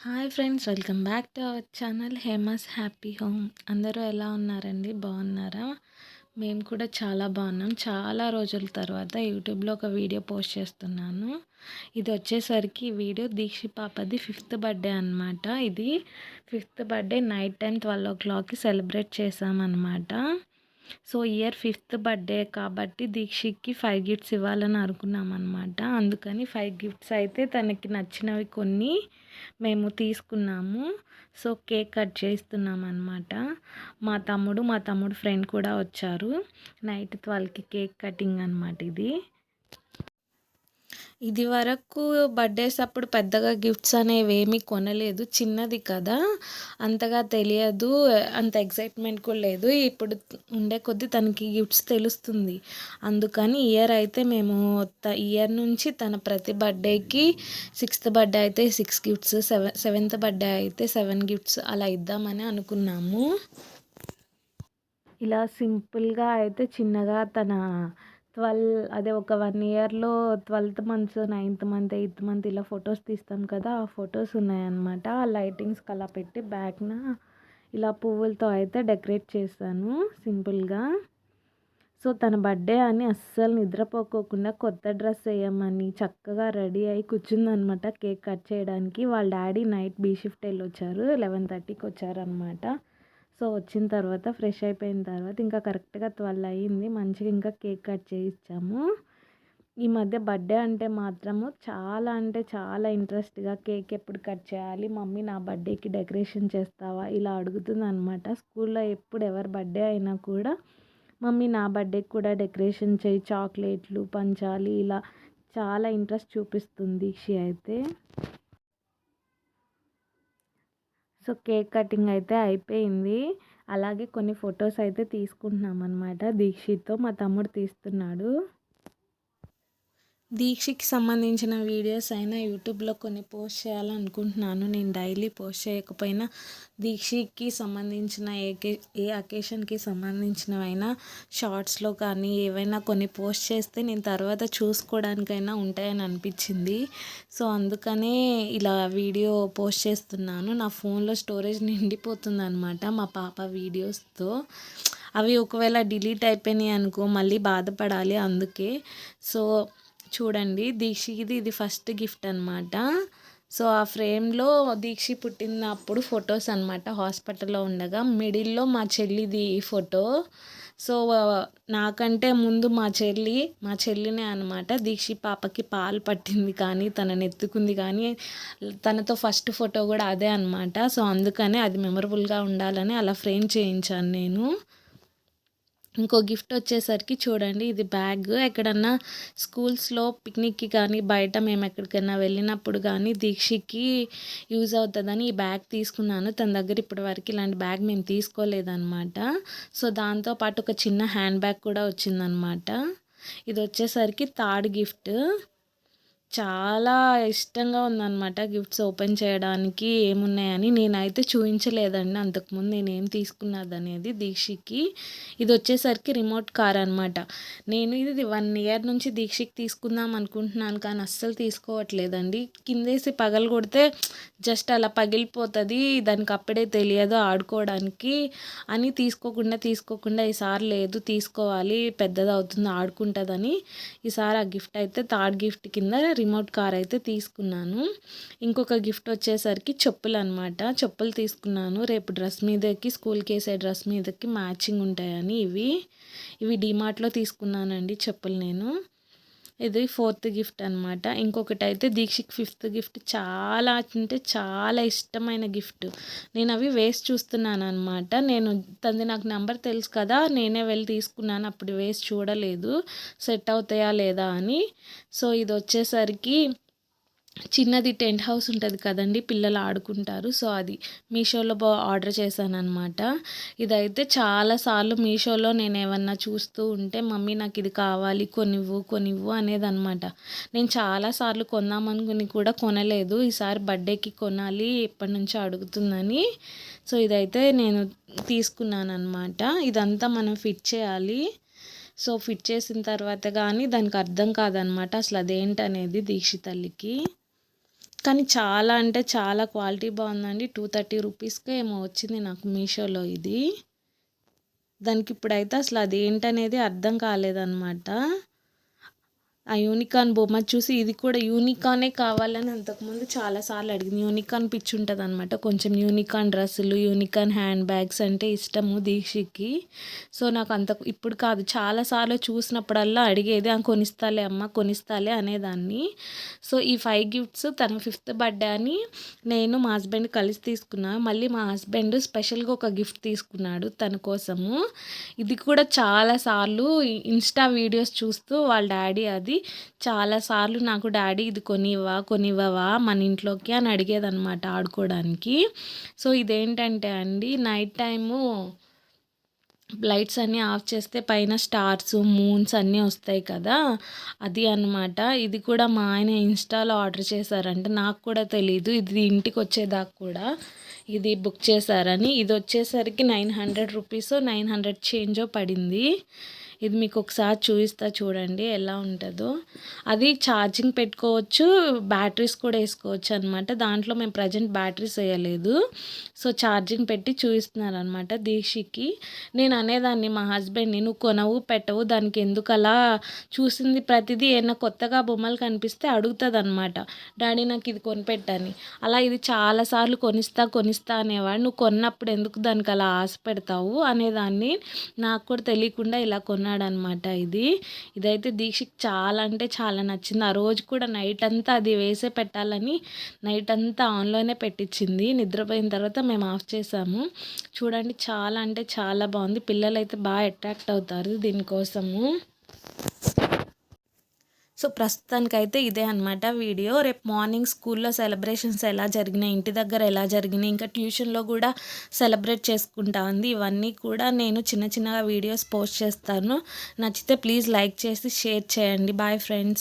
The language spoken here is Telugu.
Hi friends welcome back to our channel Hema's happy home. అందరూ ఎలా ఉన్నారండి? బాగున్నారా? మేము కూడా చాలా బాగున్నాం. చాలా రోజుల తర్వాత యూట్యూబ్లో ఒక వీడియో పోస్ట్ చేస్తున్నాను. ఇది వచ్చేసరికి వీడియో దీక్షి పాపది ఫిఫ్త్ బర్త్డే అనమాట ఇది fifth birthday night time twelve ఓ క్లాక్కి సెలబ్రేట్ చేసామన్నమాట సో ఇయర్ ఫిఫ్త్ బర్త్డే కాబట్టి దీక్షికి ఫైవ్ గిఫ్ట్స్ ఇవ్వాలని అనుకున్నాం అనమాట అందుకని ఫైవ్ గిఫ్ట్స్ అయితే తనకి నచ్చినవి కొన్ని మేము తీసుకున్నాము. సో కేక్ కట్ చేస్తున్నాం అనమాట మా తమ్ముడు మా తమ్ముడు ఫ్రెండ్ కూడా వచ్చారు. నైట్ ట్వెల్వ్కి కేక్ కటింగ్ అనమాట ఇది. ఇది వరకు బర్త్డేస్ అప్పుడు పెద్దగా గిఫ్ట్స్ అనేవి ఏమీ కొనలేదు. చిన్నది కదా. అంతగా తెలియదు. అంత ఎక్సైట్మెంట్ కూడా లేదు. ఇప్పుడు ఉండే కొద్దీ తనకి గిఫ్ట్స్ తెలుస్తుంది. అందుకని ఇయర్ అయితే మేము ఇయర్ నుంచి తన ప్రతి బర్త్డేకి సిక్స్త్ బర్త్డే అయితే six gifts seven seventh birthday అయితే సెవెన్ గిఫ్ట్స్ అలా ఇద్దామని అనుకున్నాము. ఇలా సింపుల్గా అయితే చిన్నగా తన ట్వెల్వ్ అదే ఒక వన్ ఇయర్లో twelfth months ninth month eighth month ఇలా ఫొటోస్ తీస్తాం కదా ఆ ఫొటోస్ ఉన్నాయన్నమాట. ఆ లైటింగ్స్కి అలా పెట్టి బ్యాక్న ఇలా పువ్వులతో అయితే డెకరేట్ చేశాను సింపుల్గా. సో తన బర్త్డే అని అస్సలు నిద్రపోకోకుండా కొత్త డ్రెస్ వేయమని చక్కగా రెడీ అయి కూర్చుందనమాట కేక్ కట్ చేయడానికి. వాళ్ళ డాడీ నైట్ బీ షిఫ్ట్ వెళ్ళి వచ్చారు లెవెన్ థర్టీకి వచ్చారనమాట సో వచ్చిన తర్వాత ఫ్రెష్ అయిపోయిన తర్వాత ఇంకా కరెక్ట్గా ట్వెల్వ్ అయ్యింది. మంచిగా ఇంకా కేక్ కట్ చేయించాము ఈ మధ్య బర్త్డే అంటే మాత్రము చాలా అంటే చాలా ఇంట్రెస్ట్గా కేక్ ఎప్పుడు కట్ చేయాలి? మమ్మీ నా బర్త్డేకి డెకరేషన్ చేస్తావా? ఇలా అడుగుతుంది అనమాట స్కూల్లో ఎప్పుడు ఎవరి బర్త్డే అయినా కూడా మమ్మీ నా బర్త్డేకి కూడా డెకరేషన్ చేయి చాక్లెట్లు పంచాలి ఇలా చాలా ఇంట్రెస్ట్ చూపిస్తుంది. షీ అయితే సో కేక్ కటింగ్ అయితే అయిపోయింది. అలాగే కొన్ని ఫొటోస్ అయితే తీసుకుంటున్నాం అనమాట దీక్షిత్తో మా తమ్ముడు తీస్తున్నాడు. దీక్షకి సంబంధించిన వీడియోస్ అయినా యూట్యూబ్లో కొన్ని పోస్ట్ చేయాలనుకుంటున్నాను. నేను డైలీ పోస్ట్ చేయకపోయినా దీక్షకి సంబంధించిన ఏ ఏ అకేషన్కి సంబంధించినవైనా షార్ట్స్లో కానీ ఏవైనా కొన్ని పోస్ట్ చేస్తే నేను తర్వాత చూసుకోవడానికైనా ఉంటాయని అనిపించింది. సో అందుకనే ఇలా వీడియో పోస్ట్ చేస్తున్నాను. నా ఫోన్లో స్టోరేజ్ నిండిపోతుంది అనమాట మా పాప వీడియోస్తో. అవి ఒకవేళ డిలీట్ అయిపోయినాయి అనుకో మళ్ళీ బాధపడాలి అందుకే. సో చూడండి దీక్షిది ఇది ఫస్ట్ గిఫ్ట్ అనమాట సో ఆ ఫ్రేమ్లో దీక్షి పుట్టినప్పుడు ఫొటోస్ అనమాట హాస్పిటల్లో ఉండగా మిడిల్లో మా చెల్లిది ఫోటో. సో నాకంటే ముందు మా చెల్లి మా చెల్లినే అనమాట దీక్షి పాపకి పాలు పట్టింది కానీ తనని ఎత్తుకుంది కానీ తనతో ఫస్ట్ ఫోటో కూడా అదే అనమాట సో అందుకనే అది మెమరబుల్గా ఉండాలని అలా ఫ్రేమ్ చేయించాను నేను. ఇంకో గిఫ్ట్ వచ్చేసరికి చూడండి ఇది బ్యాగ్. ఎక్కడన్నా స్కూల్స్లో పిక్నిక్కి కానీ బయట మేము ఎక్కడికైనా వెళ్ళినప్పుడు కానీ దీక్షకి యూజ్ అవుతుందని ఈ బ్యాగ్ తీసుకున్నాను. తన దగ్గర ఇప్పటి వరకు ఇలాంటి బ్యాగ్ మేము తీసుకోలేదన్నమాట. సో దాంతోపాటు ఒక చిన్న హ్యాండ్ బ్యాగ్ కూడా వచ్చిందనమాట ఇది వచ్చేసరికి థర్డ్ గిఫ్ట్. చాలా ఇష్టంగా ఉందన్నమాట గిఫ్ట్స్ ఓపెన్ చేయడానికి ఏమున్నాయని. నేనైతే చూపించలేదండి అంతకుముందు నేను ఏం తీసుకున్నది అనేది దీక్షకి. ఇది వచ్చేసరికి రిమోట్ కార్ అనమాట నేను ఇది వన్ ఇయర్ నుంచి దీక్షకి తీసుకుందాం అనుకుంటున్నాను కానీ అస్సలు తీసుకోవట్లేదండి. కిందేసి పగలు కొడితే జస్ట్ అలా పగిలిపోతుంది. దానికి అప్పుడే తెలియదు ఆడుకోవడానికి అని తీసుకోకుండా తీసుకోకుండా ఈసారి లేదు తీసుకోవాలి పెద్దది అవుతుంది ఆడుకుంటుందని ఈసారి ఆ గిఫ్ట్ అయితే థర్డ్ గిఫ్ట్ కింద రిమోట్ కార్ అయితే తీసుకున్నాను. ఇంకొక గిఫ్ట్ వచ్చేసరికి చెప్పులు అనమాట చెప్పులు తీసుకున్నాను. రేపు డ్రెస్ మీదకి స్కూల్కి వేసే డ్రెస్ మీదకి మ్యాచింగ్ ఉంటాయని ఇవి. ఇవి డిమార్ట్లో తీసుకున్నానండి చెప్పులు నేను. ఇది ఫోర్త్ గిఫ్ట్ అనమాట ఇంకొకటి అయితే దీక్షకి ఫిఫ్త్ గిఫ్ట్. చాలా అంటే చాలా ఇష్టమైన గిఫ్ట్. నేను అవి వేసి చూస్తున్నాను అనమాట నేను తంది నాకు నెంబర్ తెలుసు కదా నేనే వెళ్ళి తీసుకున్నాను. అప్పుడు వేసి చూడలేదు. సెట్ అవుతాయా లేదా అని. సో ఇది వచ్చేసరికి చిన్నది టెంట్ హౌస్ ఉంటుంది కదండి పిల్లలు ఆడుకుంటారు. సో అది మీషోలో బా ఆర్డర్ చేశాను అనమాట ఇదైతే చాలాసార్లు మీషోలో నేను ఏమన్నా చూస్తూ ఉంటే మమ్మీ నాకు ఇది కావాలి కొనివ్వు కొనివ్వు అనేది అనమాట నేను చాలాసార్లు కొందామనుకుని కూడా కొనలేదు. ఈసారి బర్త్డేకి కొనాలి ఎప్పటి నుంచో అడుగుతుందని. సో ఇదైతే నేను తీసుకున్నాను అనమాట ఇదంతా మనం ఫిట్ చేయాలి. సో ఫిట్ చేసిన తర్వాత కానీ దానికి అర్థం కాదనమాట అసలు అదేంటనేది దీక్షితల్లికి. కానీ చాలా అంటే చాలా క్వాలిటీ బాగుందండి. టూ థర్టీ రూపీస్కే ఏమో వచ్చింది నాకు మీషోలో ఇది. దానికి ఇప్పుడైతే అసలు అది ఏంటనేది అర్థం కాలేదన్నమాట. ఆ యూనికాన్ బొమ్మ చూసి ఇది కూడా యూనికానే కావాలని అంతకుముందు చాలాసార్లు అడిగింది. యూనికాన్ పిచ్చి ఉంటుంది అనమాట కొంచెం యూనికాన్ డ్రెస్సులు యూనికాన్ హ్యాండ్ బ్యాగ్స్ అంటే ఇష్టము దీక్షకి. సో నాకు అంత ఇప్పుడు కాదు చాలాసార్లు చూసినప్పుడల్లా అడిగేది ఆ కొనిస్తాలే అమ్మ కొనిస్తాలే అనేదాన్ని. సో ఈ ఫైవ్ గిఫ్ట్స్ తన ఫిఫ్త్ బర్త్డే అని నేను మా హస్బెండ్ కలిసి తీసుకున్నాను మళ్ళీ మా హస్బెండ్ స్పెషల్గా ఒక గిఫ్ట్ తీసుకున్నాడు తన కోసము. ఇది కూడా చాలాసార్లు ఇన్స్టా వీడియోస్ చూస్తూ వాళ్ళ డాడీ అది. చాలాసార్లు నాకు డాడీ ఇది కొనివ్వా కొనివ్వవా మన ఇంట్లోకి అని అడిగేదనమాట ఆడుకోవడానికి సో ఇదేంటంటే అండి నైట్ టైము లైట్స్ అన్నీ ఆఫ్ చేస్తే పైన స్టార్స్ మూన్స్ అన్నీ వస్తాయి కదా అది అనమాట ఇది కూడా మా ఆయన ఇన్స్టాలో ఆర్డర్ చేశారంటే నాకు కూడా తెలీదు. ఇది ఇంటికి వచ్చేదాకా కూడా ఇది బుక్ చేశారని. ఇది వచ్చేసరికి nine hundred rupees nine hundred చేంజో పడింది. ఇది మీకు ఒకసారి చూపిస్తా చూడండి ఎలా ఉంటుందో. అది ఛార్జింగ్ పెట్టుకోవచ్చు బ్యాటరీస్ కూడా వేసుకోవచ్చు అనమాట దాంట్లో మేము ప్రజెంట్ బ్యాటరీస్ వేయలేదు. సో ఛార్జింగ్ పెట్టి చూపిస్తున్నారు అనమాట దీక్షకి. నేను అనేదాన్ని మా హస్బెండ్ని నువ్వు కొనవు పెట్టవు దానికి ఎందుకు అలా చూసింది ప్రతిదీ ఏమైనా కొత్తగా బొమ్మలు కనిపిస్తే అడుగుతుంది అనమాట డాడీ నాకు ఇది కొనిపెట్టని. అలా ఇది చాలాసార్లు కొనిస్తా కొనిస్తా అనేవాడు. నువ్వు కొన్నప్పుడు ఎందుకు దానికి అలా ఆశ పెడతావు? అనేదాన్ని. నాకు కూడా తెలియకుండా ఇలా కొన్న కొన్నాడనమాట ఇది. ఇదైతే దీక్షకి చాలా అంటే చాలా నచ్చింది. ఆ రోజు కూడా నైట్ అంతా అది వేసే పెట్టాలని నైట్ అంతా ఆన్లోనే పెట్టించింది నిద్రపోయిన తర్వాత మేము ఆఫ్ చేసాము. చూడండి చాలా అంటే చాలా బాగుంది. పిల్లలు అయితే బాగా అట్రాక్ట్ అవుతారు దీనికోసము. సో ప్రస్తుతానికైతే ఇదే అనమాట వీడియో. రేపు మార్నింగ్ స్కూల్లో సెలబ్రేషన్స్ ఎలా జరిగినాయి ఇంటి దగ్గర ఎలా జరిగినాయి ఇంకా ట్యూషన్లో కూడా సెలబ్రేట్ చేసుకుంటా ఉంది. ఇవన్నీ కూడా నేను చిన్న చిన్నగా వీడియోస్ పోస్ట్ చేస్తాను. నచ్చితే ప్లీజ్ లైక్ చేసి షేర్ చేయండి. Bye friends.